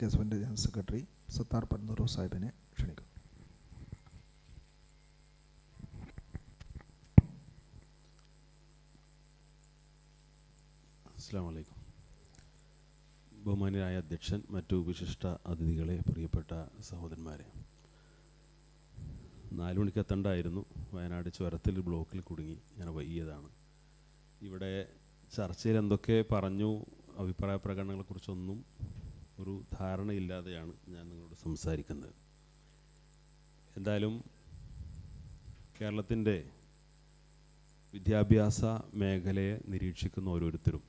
K എസ് എഫിന്റെ general secretary Sattar പന്നൂറു സാഹിബിനെ ക്ഷണിക്കുന്നു അസ്സാമലൈക്കും ബഹുമാനായ അധ്യക്ഷൻ മറ്റു വിശിഷ്ട അതിഥികളെ പ്രിയപ്പെട്ട സഹോദരന്മാരെ. നാല് മണിക്ക് എത്തണ്ടായിരുന്നു വയനാട് ചുരത്തിൽ ബ്ലോക്കിൽ കുടുങ്ങി. ഞാൻ വൈകിയതാണ്. ഇവിടെ ചർച്ചയിൽ എന്തൊക്കെ പറഞ്ഞു അഭിപ്രായ പ്രകടനങ്ങളെക്കുറിച്ചൊന്നും ഒരു ധാരണയില്ലാതെയാണ് ഞാൻ നിങ്ങളോട് സംസാരിക്കുന്നത്. എന്തായാലും കേരളത്തിന്റെ വിദ്യാഭ്യാസ മേഖലയെ നിരീക്ഷിക്കുന്ന ഓരോരുത്തരും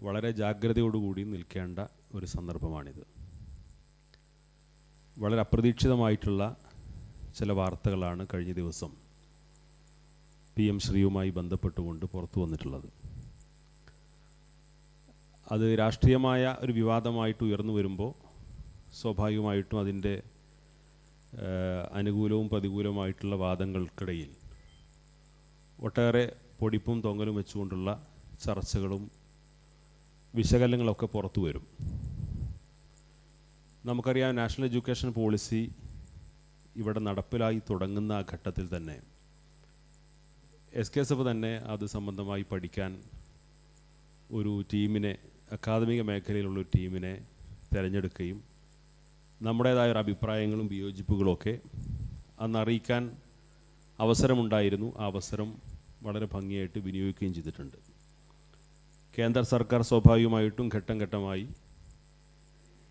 വളരെ ജാഗ്രതയോടുകൂടി നിൽക്കേണ്ട ഒരു സന്ദർഭമാണിത്. വളരെ അപ്രതീക്ഷിതമായിട്ടുള്ള ചില വാർത്തകളാണ് കഴിഞ്ഞ ദിവസം പി എം ശ്രീയുമായി ബന്ധപ്പെട്ടുകൊണ്ട് പുറത്തു വന്നിട്ടുള്ളത്. അത് രാഷ്ട്രീയമായ ഒരു വിവാദമായിട്ട് ഉയർന്നു വരുമ്പോൾ സ്വാഭാവികമായിട്ടും അതിന്റെ അനുകൂലവും പ്രതികൂലവുമായിട്ടുള്ള വാദങ്ങൾക്കിടയിൽ ഒട്ടേറെ പൊടിപ്പും തൊങ്ങലും വെച്ചുകൊണ്ടുള്ള ചർച്ചകളും വിശകലനങ്ങളൊക്കെ പുറത്തു വരും. നമുക്കറിയാം നാഷണൽ എഡ്യൂക്കേഷൻ പോളിസി ഇവിടെ നടപ്പിലായി തുടങ്ങുന്ന ഘട്ടത്തിൽ തന്നെ എസ് കെ എസ് എഫ് തന്നെ അത് സംബന്ധമായി പഠിക്കാൻ ഒരു ടീമിനെ അക്കാദമിക മേഖലയിലുള്ള ഒരു ടീമിനെ തിരഞ്ഞെടുക്കുകയും നമ്മുടേതായ ഒരു അഭിപ്രായങ്ങളും വിയോജിപ്പുകളും ഒക്കെ അന്ന് അറിയിക്കാൻ അവസരമുണ്ടായിരുന്നു. ആ അവസരം വളരെ ഭംഗിയായിട്ട് വിനിയോഗിക്കുകയും ചെയ്തിട്ടുണ്ട്. കേന്ദ്ര സർക്കാർ സ്വാഭാവികമായിട്ടും ഘട്ടം ഘട്ടമായി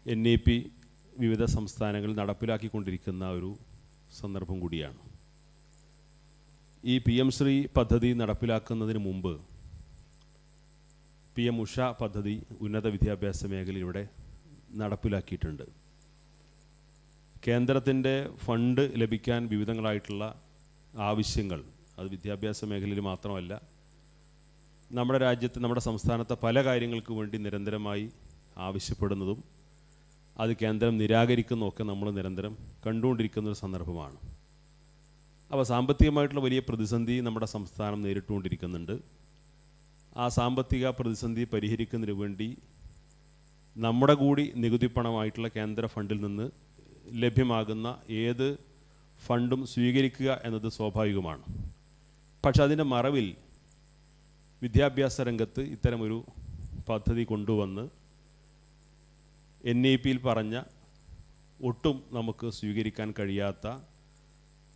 എൻ ഇ പി വിവിധ സംസ്ഥാനങ്ങളിൽ നടപ്പിലാക്കിക്കൊണ്ടിരിക്കുന്ന ഒരു സന്ദർഭം കൂടിയാണ്. ഈ പി എം ശ്രീ പദ്ധതി നടപ്പിലാക്കുന്നതിന് മുമ്പ് പി എം ഉഷ പദ്ധതി ഉന്നത വിദ്യാഭ്യാസ മേഖലയിലൂടെ നടപ്പിലാക്കിയിട്ടുണ്ട്. കേന്ദ്രത്തിന്റെ ഫണ്ട് ലഭിക്കാൻ വിവിധങ്ങളായിട്ടുള്ള ആവശ്യങ്ങൾ അത് വിദ്യാഭ്യാസ മേഖലയിൽ മാത്രമല്ല നമ്മുടെ രാജ്യത്ത് നമ്മുടെ സംസ്ഥാനത്തെ പല കാര്യങ്ങൾക്ക് വേണ്ടി നിരന്തരമായി ആവശ്യപ്പെടുന്നതും അത് കേന്ദ്രം നിരാകരിക്കുന്നതൊക്കെ നമ്മൾ നിരന്തരം കണ്ടുകൊണ്ടിരിക്കുന്ന ഒരു സന്ദർഭമാണ്. അപ്പോൾ സാമ്പത്തികമായിട്ടുള്ള വലിയ പ്രതിസന്ധി നമ്മുടെ സംസ്ഥാനം നേരിട്ടുകൊണ്ടിരിക്കുന്നുണ്ട്. ആ സാമ്പത്തിക പ്രതിസന്ധി പരിഹരിക്കുന്നതിന് വേണ്ടി നമ്മുടെ കൂടി നികുതി പണമായിട്ടുള്ള കേന്ദ്ര ഫണ്ടിൽ നിന്ന് ലഭ്യമാകുന്ന ഏത് ഫണ്ടും സ്വീകരിക്കുക എന്നത് സ്വാഭാവികമാണ്. പക്ഷെ അതിന്റെ മറവിൽ വിദ്യാഭ്യാസ രംഗത്ത് ഇത്തരമൊരു പദ്ധതി കൊണ്ടുവന്ന് എൻ ഇ പിയിൽ പറഞ്ഞ ഒട്ടും നമുക്ക് സ്വീകരിക്കാൻ കഴിയാത്ത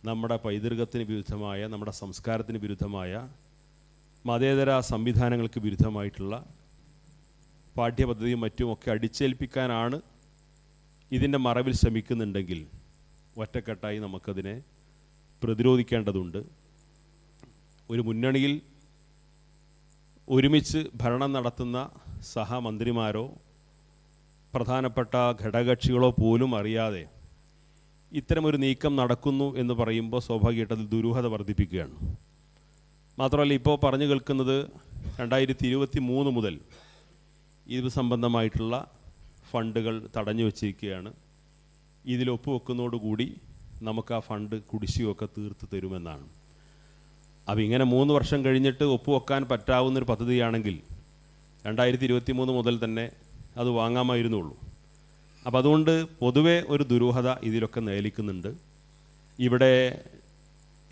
നമ്മുടെ പൈതൃകത്തിന് വിരുദ്ധമായ നമ്മുടെ സംസ്കാരത്തിന് വിരുദ്ധമായ മതേതര സംവിധാനങ്ങൾക്ക് വിരുദ്ധമായിട്ടുള്ള പാഠ്യപദ്ധതിയും മറ്റുമൊക്കെ അടിച്ചേൽപ്പിക്കാനാണ് ഇതിന്റെ മറവിൽ ശ്രമിക്കുന്നുണ്ടെങ്കിൽ ഒറ്റക്കെട്ടായി നമുക്കതിനെ പ്രതിരോധിക്കേണ്ടതുണ്ട്. ഒരു മുന്നണിയിൽ ഒരുമിച്ച് ഭരണം നടത്തുന്ന സഹമന്ത്രിമാരോ പ്രധാനപ്പെട്ട ഘടകക്ഷികളോ പോലും അറിയാതെ ഇത്തരമൊരു നീക്കം നടക്കുന്നു എന്ന് പറയുമ്പോൾ സ്വാഭാവികമായിട്ട് ദുരൂഹത വർദ്ധിപ്പിക്കുകയാണ്. മാത്രമല്ല ഇപ്പോൾ പറഞ്ഞു കേൾക്കുന്നത് രണ്ടായിരത്തി ഇരുപത്തി മൂന്ന് മുതൽ ഇത് സംബന്ധമായിട്ടുള്ള ഫണ്ടുകൾ തടഞ്ഞു വച്ചിരിക്കുകയാണ്. ഇതിൽ ഒപ്പുവെക്കുന്നതോടുകൂടി നമുക്ക് ആ ഫണ്ട് കുടിശ്ശികയൊക്കെ തീർത്ത് തരുമെന്നാണ്. അപ്പോൾ ഇങ്ങനെ മൂന്ന് വർഷം കഴിഞ്ഞിട്ട് ഒപ്പുവെക്കാൻ പറ്റാവുന്നൊരു പദ്ധതിയാണെങ്കിൽ രണ്ടായിരത്തി ഇരുപത്തി മൂന്ന് മുതൽ തന്നെ അത് വാങ്ങാമായിരുന്നുള്ളൂ. അപ്പോൾ അതുകൊണ്ട് പൊതുവെ ഒരു ദുരൂഹത ഇതിലൊക്കെ നേലിക്കുന്നുണ്ട് ഇവിടെ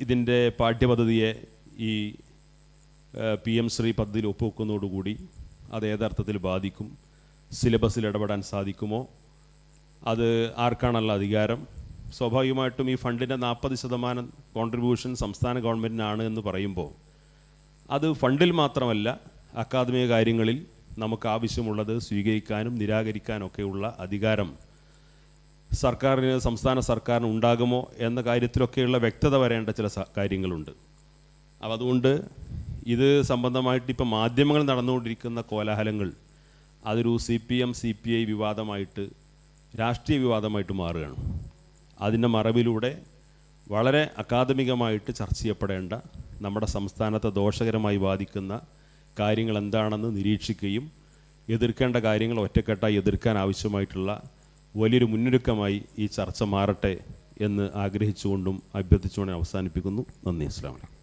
ഇതിന്റെ പാഠ്യപദ്ധതിയെ ഈ പി എം ശ്രീ പദ്ധതിയിൽ ഒപ്പുവെക്കുന്നതോടുകൂടി അത് ഏതർത്ഥത്തിൽ ബാധിക്കും. സിലബസിൽ ഇടപെടാൻ സാധിക്കുമോ? അത് ആർക്കാണുള്ള അധികാരം? സ്വാഭാവികമായിട്ടും ഈ ഫണ്ടിന്റെ നാൽപ്പത് ശതമാനം കോൺട്രിബ്യൂഷൻ സംസ്ഥാന ഗവൺമെന്റിനാണ് എന്ന് പറയുമ്പോൾ അത് ഫണ്ടിൽ മാത്രമല്ല അക്കാദമിക കാര്യങ്ങളിൽ നമുക്ക് ആവശ്യമുള്ളത് സ്വീകരിക്കാനും നിരാകരിക്കാനൊക്കെയുള്ള അധികാരം സർക്കാരിന് സംസ്ഥാന സർക്കാരിന് ഉണ്ടാകുമോ എന്ന കാര്യത്തിലൊക്കെയുള്ള വ്യക്തത വരേണ്ട ചില കാര്യങ്ങളുണ്ട്. അപ്പോൾ അതുകൊണ്ട് ഇത് സംബന്ധമായിട്ട് ഇപ്പം മാധ്യമങ്ങൾ നടന്നുകൊണ്ടിരിക്കുന്ന കോലാഹലങ്ങൾ അതൊരു C P M C P I വിവാദമായിട്ട് രാഷ്ട്രീയ വിവാദമായിട്ട് മാറുകയാണ്. അതിന്റെ മറവിലൂടെ വളരെ അക്കാദമികമായിട്ട് ചർച്ച ചെയ്യപ്പെടേണ്ട നമ്മുടെ സംസ്ഥാനത്തെ ദോഷകരമായി ബാധിക്കുന്ന കാര്യങ്ങൾ എന്താണെന്ന് നിരീക്ഷിക്കുകയും എതിർക്കേണ്ട കാര്യങ്ങൾ ഒറ്റക്കെട്ടായി എതിർക്കാൻ ആവശ്യമായിട്ടുള്ള വലിയൊരു മുന്നൊരുക്കമായി ഈ ചർച്ച മാറട്ടെ എന്ന് ആഗ്രഹിച്ചുകൊണ്ടും അഭ്യർത്ഥിച്ചുകൊണ്ടും അവസാനിപ്പിക്കുന്നു. നന്ദി. അസ്ലാം വലൈക്കും